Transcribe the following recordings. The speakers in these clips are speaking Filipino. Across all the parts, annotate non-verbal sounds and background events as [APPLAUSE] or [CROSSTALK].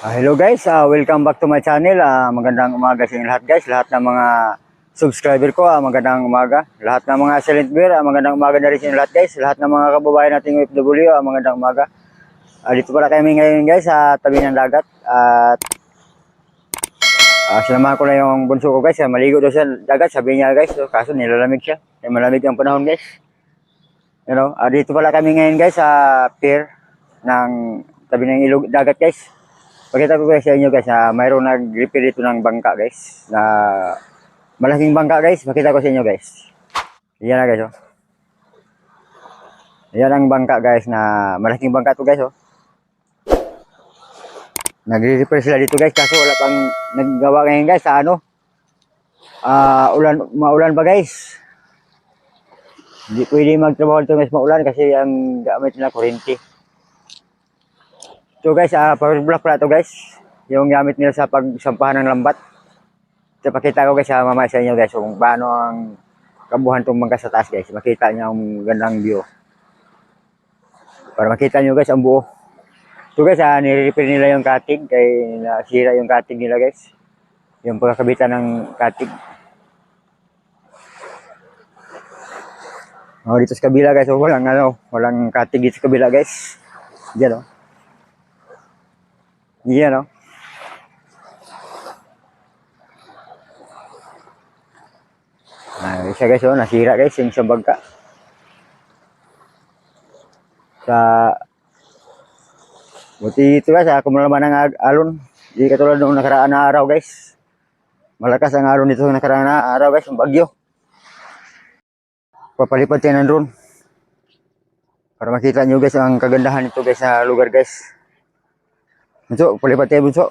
Ah, hello guys, Ah, welcome back to my channel. Ah, magandang umaga sa inyo lahat guys. Lahat ng mga subscriber ko, ah, magandang umaga. Lahat ng mga silent viewer, ah, magandang umaga na rin sa inyo lahat guys. Lahat ng mga kababayan nating OFW, ah, magandang umaga. Ah, dito pala kami ngayon guys sa tabi ng dagat. At ah, sinamahan ko na yung bunso ko guys. Ah, maligo daw sa dagat, sabi niya guys. So, kaso nilalamig siya. Eh, malamig ang panahon guys. You know, ah, dito pala kami ngayon guys sa pier ng tabi ng ilog dagat guys. Pakita ko guys sa inyo guys na mayroong nag-repair dito ng bangka guys na malaking bangka guys. Pakita ko sa inyo guys. Yan na guys oh. Yan ang bangka guys na malaking bangka to guys oh. Nagre-repair sila dito guys kaso wala pang naggawa ngayon guys sa ano. Ah, ulan maulan pa guys. Hindi pwede magtrabaho dito guys maulan kasi ang gamit nila kuryente. So guys, ah power block pala to guys. Yung gamit nila sa pagsampahan ng lambat. So pakita ko guys sa mamaya sa inyo guys kung paano ang kabuhan tong bangka sa taas guys. Makita niyo ang gandang view. Para makita niyo guys ang buo. So guys, ah, nire-repair nila yung katig kay nasira yung katig nila guys. Yung pagkakabitan ng katig. Oh, dito sa kabila guys, oh, walang ano, walang katig dito sa kabila guys. Diyan oh. Yan o. Ah, isa guys oh, nasira guys yung isang bangka. Sa Buti ito guys, ah, kumalaman ng alon. Di katulad noong nakaraan na araw guys. Malakas ang alon dito sa nakaraan na araw guys, yung bagyo. Papalipad tayo ng drone. Para makita nyo guys ang kagandahan nito guys sa lugar guys. Bunso, palipat tayo bunso.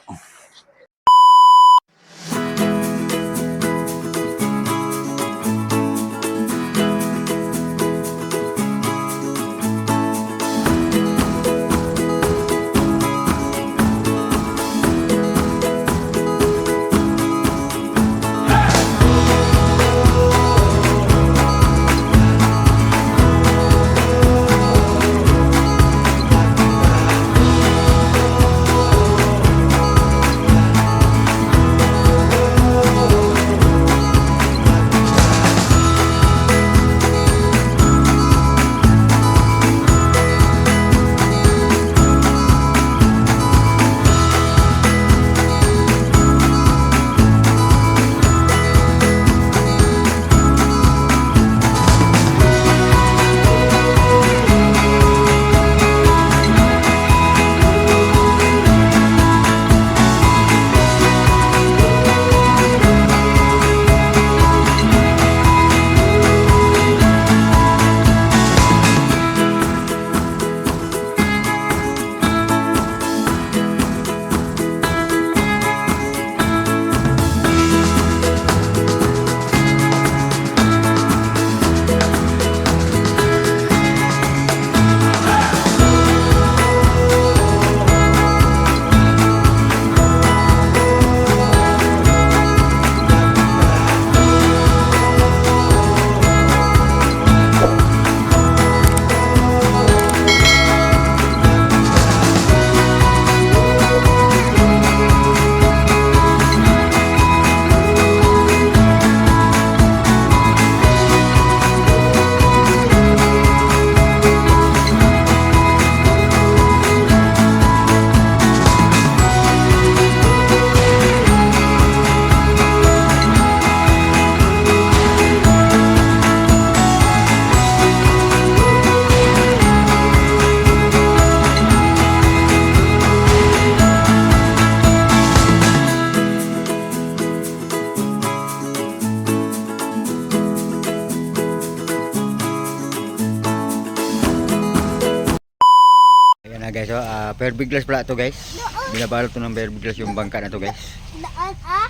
Guys, oh, ah pair big glass pala to guys. Binabalot to ng pair big glass yung bangka na to guys. Doon ah.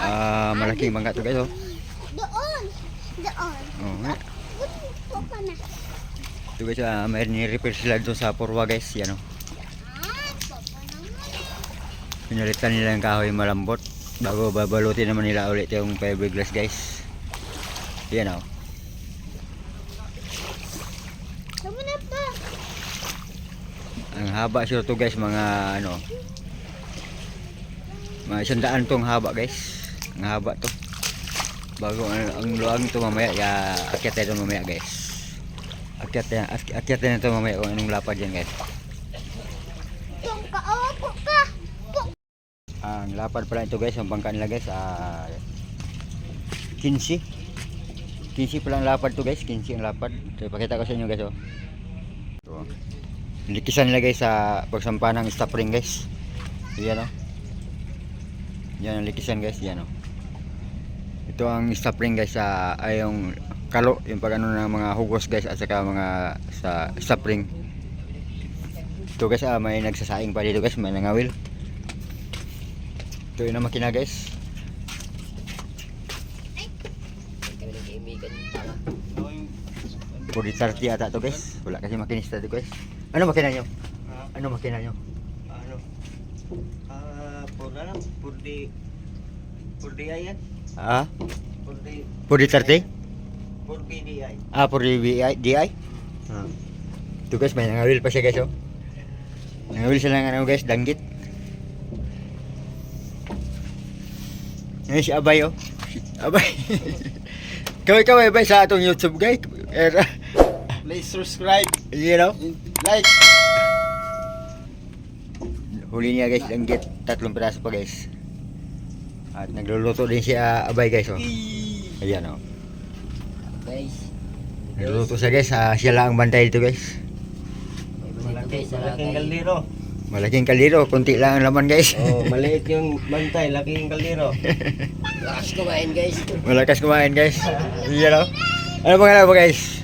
Ah, malaking bangka to guys oh. Doon. Doon. Na. Ito guys, ah, may ni-repair sila doon sa Purwa guys. Yan oh. Pinalitan nila yung kahoy malambot. Bago babalutin naman nila ulit yung fiberglass guys. Yan oh. Tama na pa. Ang haba sure to guys, mga ano, Mga isang daan tong haba guys. Ang haba to. Bago ang, ang luang to mamaya, ya, akyat tayo mamaya guys. Akyat ak- akyat na to mamaya kung anong lapad yan guys. Ang lapad pala ito guys, ang bangka nila guys, ah 15. 15 pala ang lapad to guys, 15 ang lapad. So, ipakita ko sa inyo guys oh. Ito. Likisan nila guys sa pagsampa ng stop guys. Yan oh. Yan ang likisan guys, yan oh. Ito ang stop guys sa ay yung kalo, yung pag ano ng mga hugos guys at saka mga sa stop ring. Ito guys, ah, may nagsasaing pa dito guys, may nangawil. Ito yun makina guys. Puri 30 ata to guys. Wala kasi makinista to guys. Ano makina nyo? Ano makina nyo? ano ah por ano por di por di yan Ah? por di Puri 30? por PDI Ah, puri DI? DI? ah Ito guys, may nangawil pa siya guys oh. Nangawil sila ng ano guys, danggit. Ngayon si Abay oh. Abay. [LAUGHS] Kaway-kaway ba sa atong YouTube guys? Era, please subscribe you know? like Huli niya guys, danggit. Tatlong piraso pa guys. At nagluluto din si ah, Abay guys oh. Ayan oh. guys. Nagluluto siya guys. Ah, siya lang ang bantay dito guys. malaki malaking kaldero Malaking kaliro, konti lang ang laman guys. oh maliit yung bantay laking kaldero Lakas kumain guys. [LAUGHS] Malakas kumain guys. Ayan oh. Ano pangalan mo guys?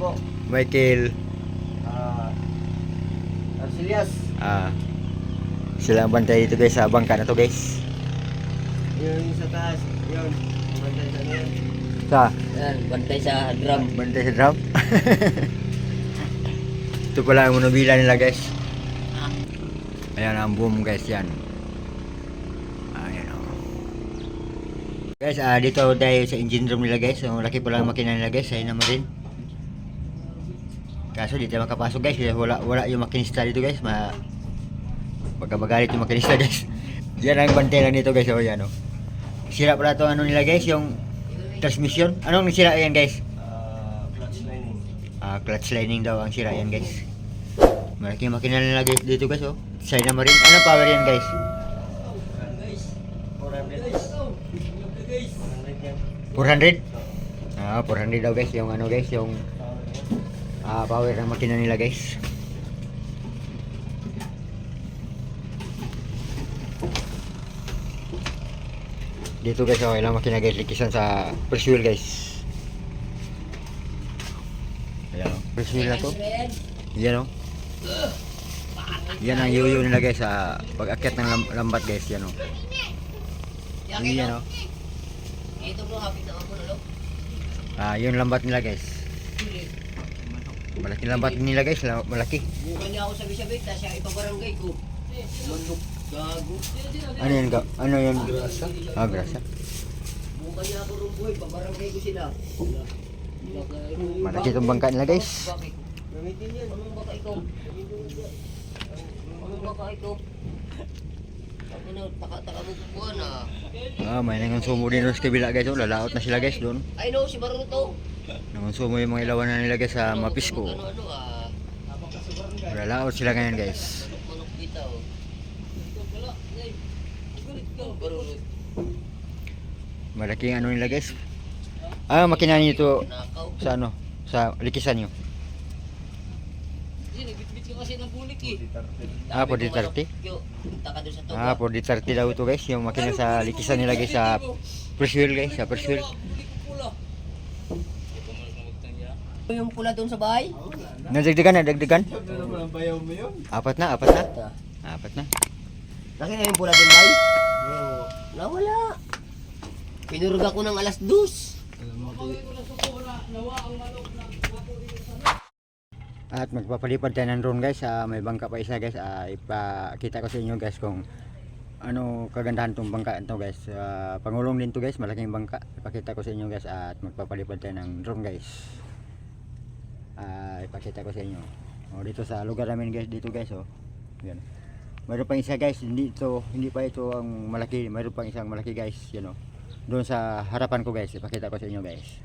Po Michael. ah Arcelias Ah. Sila ang bantay dito guys sa bangka na to guys. yun sa taas yun bantay sa yun Sa Yan, bantay sa drum. bantay sa drum. [LAUGHS] Ito pala ang monobila nila guys. Ayan ang boom guys yan. Oh. Guys, ah dito tayo sa engine room nila guys. So, laki pala ang makina nila guys. Ayun naman rin. Kaso di tayo makapasok guys. Wala, wala yung makinista dito guys. Ma Baka magalit yung makinista [LAUGHS] guys. Yan ang bantay lang dito guys. Oh, yan oh. Sira pala to ano nila guys. Yung transmission. Anong sira yan guys? ah clutch lining Ah, clutch lining daw ang sira yan guys. Malaki yung makina nila guys dito guys oh. Side na rin. Ano power yan guys? 400 400 yan 400? Ah, 400 daw guys yung ano guys yung ah, power ng makina nila guys. Dito guys, okay lang makina guys, likisan sa press wheel guys. Ayan o, press wheel na to. Yan o. Yan ang yuyo nila guys sa pag-akyat ng lam- lambat guys, yan o. Yan o. Ah, yun lambat nila guys. Malaki lambat nila guys, la- malaki. Bukan niya ako sabi-sabi, tapos siya ipabarangay ko. Manok, gago. Ano yun ga? Ano yun? Grasa? Ah, grasa. Bukan niya ako rumboy, pabarangay ko sila. Malaki itong bangka nila guys. Gamitin yan Anong baka ikaw? Anong baka ikaw? Ah, may nangonsumo din doon sa kabila guys. Oh, lalaot na sila guys doon. I know, si Baruto. Nangonsumo yung mga ilawan na nila guys sa mapisko. Ano-ano ah. Lalaot sila ngayon guys. Malaking ano nila guys. Ah, makina niyo ito Nakaw. sa ano? Sa likisan eh. Ah, Dami 40-30? kong manok. Yo, punta ka doon sa tuba. Ah, 40-30 daw ito guys. Yung makina sa likisan nila guys sa wheel guys. Sa wheel. Yung pula doon sa bahay? Nadagdagan, nadagdagan. bayaw mo yun Apat na, apat na. Apat na. Laki na yung pula doon bahay? oo Nawala. Pinurga ko ng alas dos. At magpapalipad tayo ng drone guys. Ah, may bangka pa isa guys. Ah, ipakita ko sa inyo guys kung ano kagandahan tong bangka ito guys. Ah, pangulong din to guys. Malaking bangka. Ipakita ko sa inyo guys. At magpapalipad tayo ng drone guys. Ah, ipakita ko sa inyo. Oh, dito sa lugar namin guys. Dito guys. Oh. Yan. Mayroon pang isa guys, hindi ito, hindi pa ito ang malaki. Mayroon pang isang malaki guys, you know. Doon sa harapan ko guys, ipakita ko sa inyo guys.